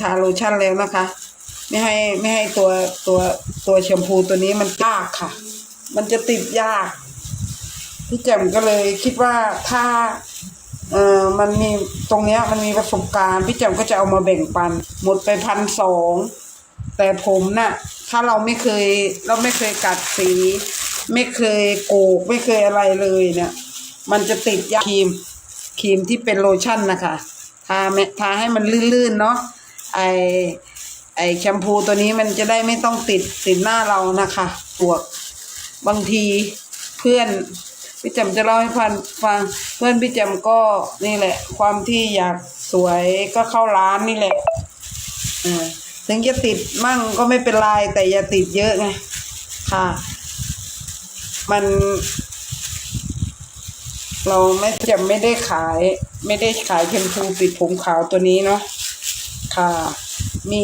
ทาโลชั่นแล้วนะคะ ไม่ให้ไม่ให้ตัวตัวตัวแชมพูตัวนี้มันยากค่ะ มันจะติดยาก พี่แจ่มก็เลยคิดว่าถ้าเอ่อมันมีตรงเนี้ยมันมีประสบการณ์ พี่แจ่มก็จะเอามาแบ่งปัน หมดไปพันสองแต่ผมน่ะ ถ้าเราไม่เคยเราไม่เคยกัดสี ไม่เคยโกกไม่เคยอะไรเลยเนี่ยมันจะติดยาครีมครีมที่เป็นโลชั่นนะคะ ทาไม่ทาให้มันลื่นๆเนาะ ไอไอแชมพูตัวนี้มันจะได้ไม่ต้องติดติดหน้าเรานะคะปวกบางทีเพื่อนพี่แจำจะเล่าให้ฟังฟังเพื่อนพี่แจำก็นี่แหละ ความที่อยากสวยก็เข้าร้านนี่แหละอถึงจะติดมั่งก็ไม่เป็นไรแต่อย่าติดเยอะไงค่ะ มัน เราไม่จะไม่ได้ขาย ไม่ได้ขายแชมพูปิดผมขาวตัวนี้เนาะ ค่ะ มี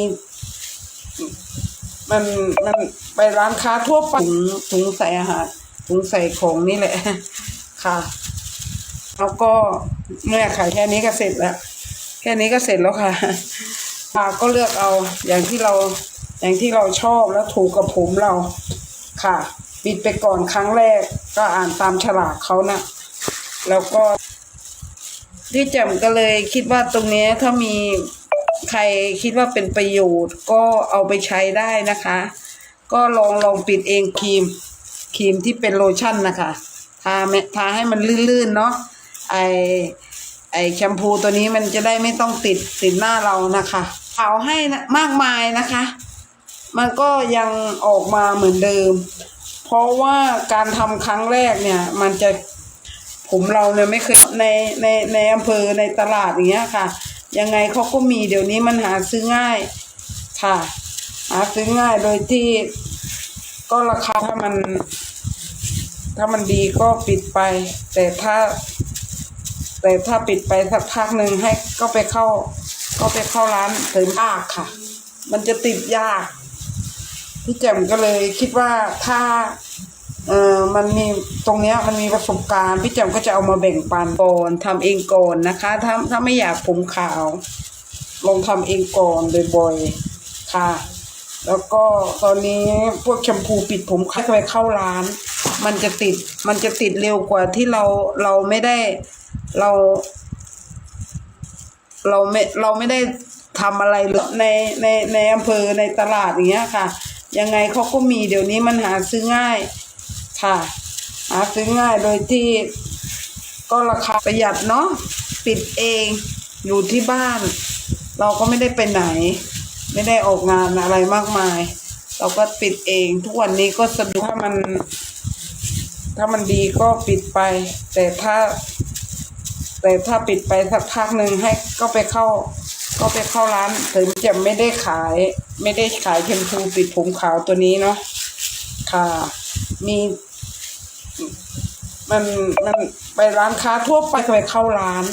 มันมันไปร้านค้าทั่วไปถุงถุงใส่อาหารถุงใส่ของนี่แหละ ค่ะ แล้วก็เนี่ยขายแค่นี้ก็เสร็จแล้ว แค่นี้ก็เสร็จแล้วค่ะค่ะก็เลือกเอาอย่างที่เราอย่างที่เราชอบแล้วถูกกับผมเรา ค่ะปิดไปก่อนครั้งแรก ก็อ่านตามฉลากเขานะแล้วก็ที่แจ่มก็เลยคิดว่าตรงนี้ถ้ามี ใครคิดว่าเป็นประโยชน์ก็เอาไปใช้ได้นะคะ ก็ลองลองปิดเองครีมครีมที่เป็นโลชั่นนะคะ ทาไม่ทาให้มันลื่นๆเนาะไอไอแชมพูตัวนี้มันจะได้ไม่ต้องติดติดหน้าเรานะคะขาให้นะมากมายนะคะ มันก็ยังออกมาเหมือนเดิม เพราะว่าการทำครั้งแรกเนี่ย มันจะผมเราเนี่ยไม่เคยในในในอำเภอในตลาดอย่างเงี้ยค่ะ ยังไงเขาก็มีเดี๋ยวนี้มันหาซื้อง่ายค่ะ หาซื้อง่ายโดยที่ก็ราคาถ้ามัน ถ้ามันดีก็ปิดไป แต่ถ้า แต่ถ้าปิดไปสักพักหนึ่งให้ก็ไปเข้า ก็ไปเข้าร้านเสริมยากค่ะ มันจะติดยาก พี่แจ่มก็เลยคิดว่าถ้า เออมันมีตรงเนี้ยมันมีประสบการณ์พี่แจมก็จะเอามาแบ่งปันก่อนทำเองก่อนนะคะ ถ้าถ้าไม่อยากผมขาว ลองทำเองก่อนบ่อยๆค่ะ แล้วก็ตอนนี้พวกแชมพูปิดผมค่อยไปเข้าร้าน มันจะติดมันจะติดเร็วกว่าที่เราเราไม่ได้เรา เราไม่เราไม่ได้ทำอะไรเลยในในในอำเภอในตลาดอย่างเงี้ยค่ะ ยังไงเขาก็มีเดี๋ยวนี้มันหาซื้อง่าย ค่ะหาซื้อง่ายโดยที่ก็ราคาประหยัดเนาะปิดเองอยู่ที่บ้าน เราก็ไม่ได้ไปไหน ไม่ได้ออกงานอะไรมากมาย เราก็ปิดเองทุกวันนี้ก็สะดวกถ้ามัน ถ้ามันดีก็ปิดไป แต่ถ้า แต่ถ้าปิดไปสักพักหนึ่งให้ก็ไปเข้า ก็ไปเข้าร้านถึงจะไม่ได้ขาย ไม่ได้ขายแชมพูปิดผมขาวตัวนี้เนาะค่ะ มีมันมันไปร้านค้าทั่วไปไปเข้าร้าน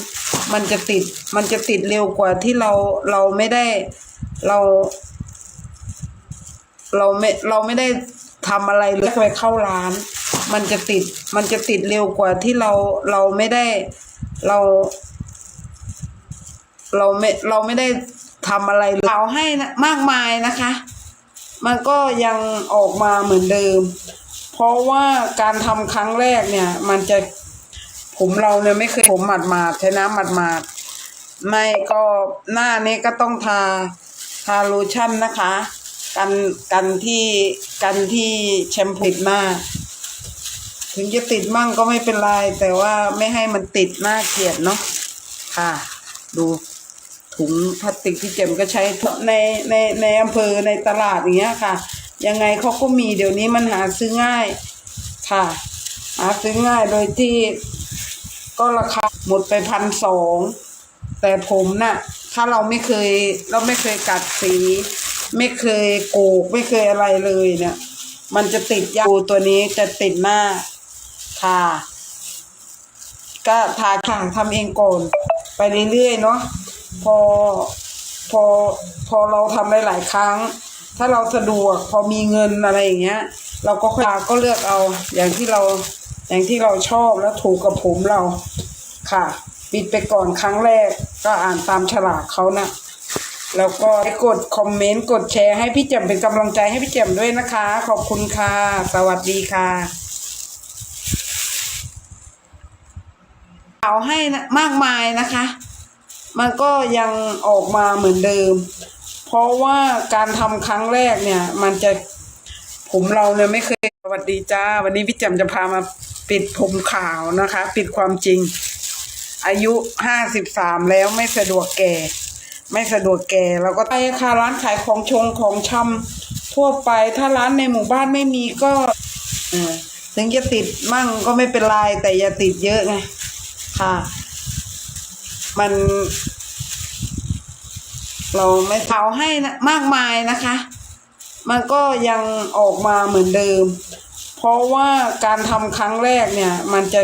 มันจะติดมันจะติดเร็วกว่าที่เราเราไม่ได้เรา เราไม่เราไม่ได้ทำอะไรเลยไปเข้าร้าน มันจะติดมันจะติดเร็วกว่าที่เราเราไม่ได้เรา เราไม่เราไม่ได้ทำอะไรเลยเอาให้มากมายนะคะ มันก็ยังออกมาเหมือนเดิม เพราะว่าการทำครั้งแรกเนี่ย มันจะผมเราเนี่ยไม่เคยผมหมาดมาดๆใช้น้ำหมาดมาดๆไม่ก็หน้านี้ก็ต้องทาทาโลชั่นนะคะกันกันที่กันที่แชมพูติดหน้า ถึงจะติดมั่งก็ไม่เป็นไร แต่ว่าไม่ให้มันติดหน้าเกลียดเนาะค่ะ ดูถุงพลาสติกที่เจมก็ใช้ในในในอำเภอในตลาดอย่างเงี้ยค่ะ ยังไงเขาก็มีเดี๋ยวนี้มันหาซื้อง่ายค่ะ หาซื้อง่ายโดยที่ก็ราคาหมดไปพันสองแต่ผมน่ะ ถ้าเราไม่เคย เราไม่เคยกัดสี ไม่เคยโกกไม่เคยอะไรเลยเนี่ย มันจะติดยาตัวนี้จะติดหน้าค่ะก็ทาข่างทำเองก่อน ไปเรื่อยๆเนาะพอพอพอเราทำหลายๆครั้ง ถ้าเราสะดวกพอมีเงินอะไรอย่างเงี้ย เราก็ค่อยก็เลือกเอา อย่างที่เราอย่างที่เราชอบแล้วถูกกับผมเราค่ะ ปิดไปก่อนครั้งแรกก็อ่านตามฉลากเขานะแล้วก็กดคอมเมนต์กดแชร์ให้พี่แจ่มเป็นกำลังใจให้พี่แจ่มด้วยนะคะ ขอบคุณค่ะ สวัสดีค่ะเอาให้นะมากมายนะคะ มันก็ยังออกมาเหมือนเดิม เพราะว่าการทำครั้งแรกเนี่ย มันจะผมเราเนี่ยไม่เคยสวัสดีจ้า วันนี้พี่แจ่มจะพามาปิดผมขาวนะคะ ปิดความจริง อายุห้าสิบสามแล้วไม่สะดวกแก่ ไม่สะดวกแก่เราก็ไปค่ะร้านขายของชงของชำทั่วไปถ้าร้านในหมู่บ้านไม่มีก็อถึงจะติดมั่งก็ไม่เป็นไรแต่อย่าติดเยอะไงค่ะ มัน เราไม่เผาให้นะมากมายนะคะ มันก็ยังออกมาเหมือนเดิม เพราะว่าการทำครั้งแรกเนี่ย มันจะ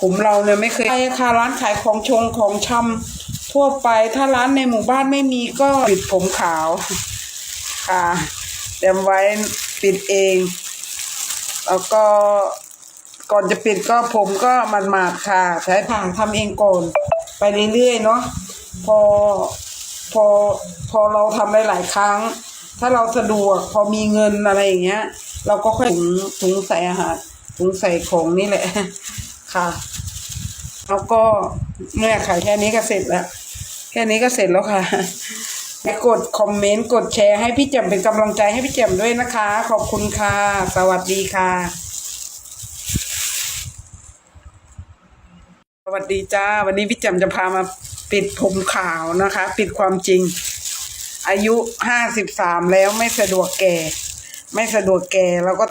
ผมเราเนี่ยไม่เคยไปค่ะร้านขายของชงของชำทั่วไป ถ้าร้านในหมู่บ้านไม่มีก็ปิดผมขาวค่ะเตรียมไว้ปิดเอง แล้วก็ก่อนจะปิดก็ผมก็มันมาดค่ะ ใช้ผ่างทำเองก่อน ไปเรื่อยๆเนาะพอ พอพอเราทำหลายๆครั้ง ถ้าเราสะดวกพอมีเงินอะไรอย่างเงี้ย เราก็ค่อยถุงถุงใส่อาหารถุงใส่ของนี่แหละ ค่ะแล้วก็เนี่ยค่ะแค่นี้ก็เสร็จแล้ว แค่นี้ก็เสร็จแล้วค่ะไปกดคอมเมนต์กดแชร์ให้พี่แจ่มเป็นกำลังใจให้พี่แจ่มด้วยนะคะ ขอบคุณค่ะ สวัสดีค่ะ สวัสดีจ้า วันนี้พี่แจ่มจะพามา ปิดผมขาวนะคะ ปิดความจริง อายุห้าสิบสามแล้วไม่สะดวกแก่ ไม่สะดวกแก่เราก็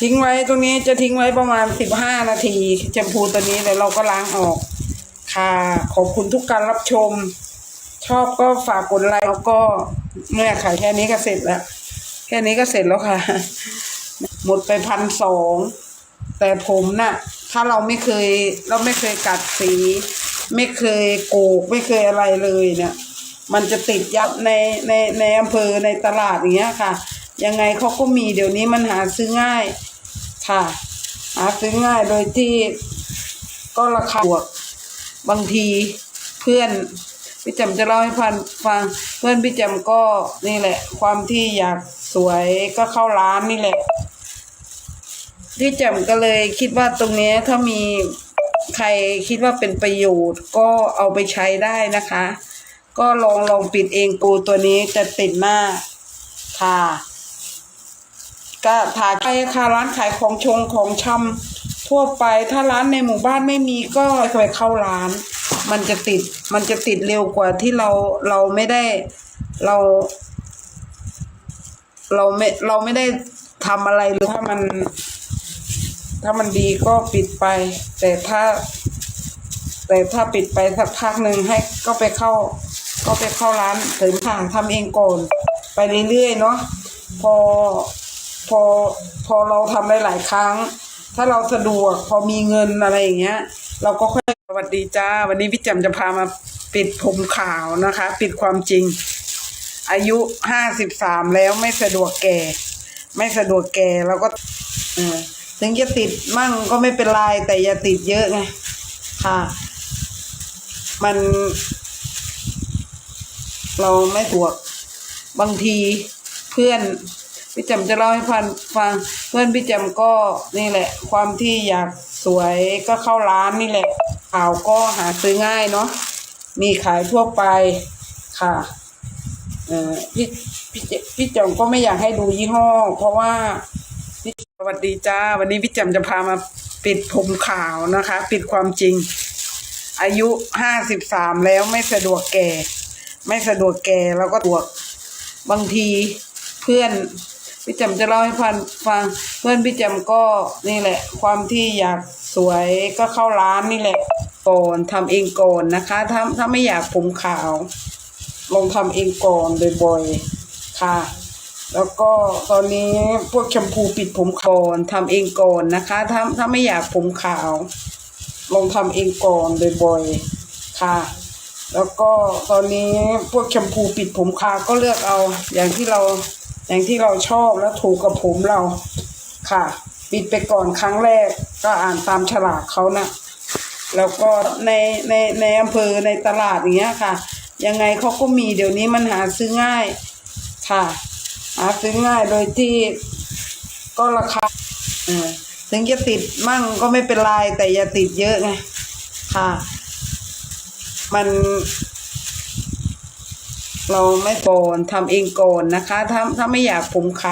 ทิ้งไว้ตรงนี้จะทิ้งไว้ประมาณสิบห้านาทีแชมพูตัวนี้แล้วเราก็ล้างออก ค่ะ ขอบคุณทุกการรับชม ชอบก็ฝากกดไลค์แล้วก็เนี่ยค่ะแค่นี้ก็เสร็จแล้ว แค่นี้ก็เสร็จแล้วค่ะ หมดไปพันสองแต่ผมน่ะ ถ้าเราไม่เคยเราไม่เคยกัดสี ไม่เคยโกกไม่เคยอะไรเลยเนี่ยมันจะติดยับในในในอำเภอในตลาดอย่างเงี้ยค่ะ ยังไงเขาก็มีเดี๋ยวนี้มันหาซื้อง่ายค่ะ หาซื้อง่ายโดยที่ก็ราคาบวกบางทีเพื่อนพี่แจำจะเล่าให้ฟังฟังเพื่อนพี่แจำก็นี่แหละ ความที่อยากสวยก็เข้าร้านนี่แหละพี่แจำก็เลยคิดว่าตรงนี้ถ้ามี ใครคิดว่าเป็นประโยชน์ก็เอาไปใช้ได้นะคะ ก็ลองลองปิดเองปูตัวนี้จะติดหน้าค่ะก็ถ่ายไปค่ะร้านขายของชงของชำทั่วไปถ้าร้านในหมู่บ้านไม่มีก็ไปเข้าร้าน มันจะติดมันจะติดเร็วกว่าที่เราเราไม่ได้เรา เราไม่เราไม่ได้ทำอะไรหรือถ้ามัน ถ้ามันดีก็ปิดไป แต่ถ้า แต่ถ้าปิดไปสักพักหนึ่งให้ก็ไปเข้า ก็ไปเข้าร้านเสริมทางทำเองก่อนไปเรื่อยๆเนาะพอพอพอเราทำหลายๆครั้ง ถ้าเราสะดวกพอมีเงินอะไรอย่างเงี้ย เราก็ค่อยสวัสดีจ้า วันนี้พี่แจ่มจะพามาปิดผมขาวนะคะ ปิดความจริง อายุห้าสิบสามแล้วไม่สะดวกแก่ ไม่สะดวกแก่เราก็เออ ถึงจะติดมั่งก็ไม่เป็นไรแต่อย่าติดเยอะไงค่ะ มัน เราไม่ถูกบางทีเพื่อนพี่แจำจะเล่าให้ฟังฟัง เพื่อนพี่แจำก็นี่แหละ ความที่อยากสวยก็เข้าร้านนี่แหละข่าวก็หาซื้อง่ายเนาะมีขายทั่วไปค่ะเออพี่พี่พี่แจำก็ไม่อยากให้ดูยี่ห้อ เพราะว่า พี่สวัสดีจ้า วันนี้พี่แจำจะพามาปิดผมขาวนะคะ ปิดความจริง อายุห้าสิบสามแล้วไม่สะดวกแก่ ไม่สะดวกแก่เราก็ตวกบางทีเพื่อนพี่แจำจะเล่าให้ฟังฟัง เพื่อนพี่แจำก็นี่แหละ ความที่อยากสวยก็เข้าร้านนี่แหละก่อนทำเองก่อนนะคะ ถ้าถ้าไม่อยากผมขาว ลองทำเองก่อนบ่อยๆค่ะ แล้วก็ตอนนี้พวกแชมพูปิดผมก่อนทำเองก่อนนะคะ ถ้าถ้าไม่อยากผมขาว ลองทำเองก่อนบ่อยๆค่ะ แล้วก็ตอนนี้พวกแชมพูปิดผมขาวก็เลือกเอา อย่างที่เราอย่างที่เราชอบแล้วถูกกับผมเราค่ะ ปิดไปก่อนครั้งแรกก็อ่านตามฉลากเขานะแล้วก็ในในในอำเภอในตลาดอย่างเงี้ยค่ะ ยังไงเขาก็มีเดี๋ยวนี้มันหาซื้อง่ายค่ะ หาซื้อง่ายโดยที่ก็ราคาถึงจะติดมั่งก็ไม่เป็นไรแต่อย่าติดเยอะไงค่ะ มัน เราไม่โกนทำเองโกนนะคะ ถ้าถ้าไม่อยากผมขาด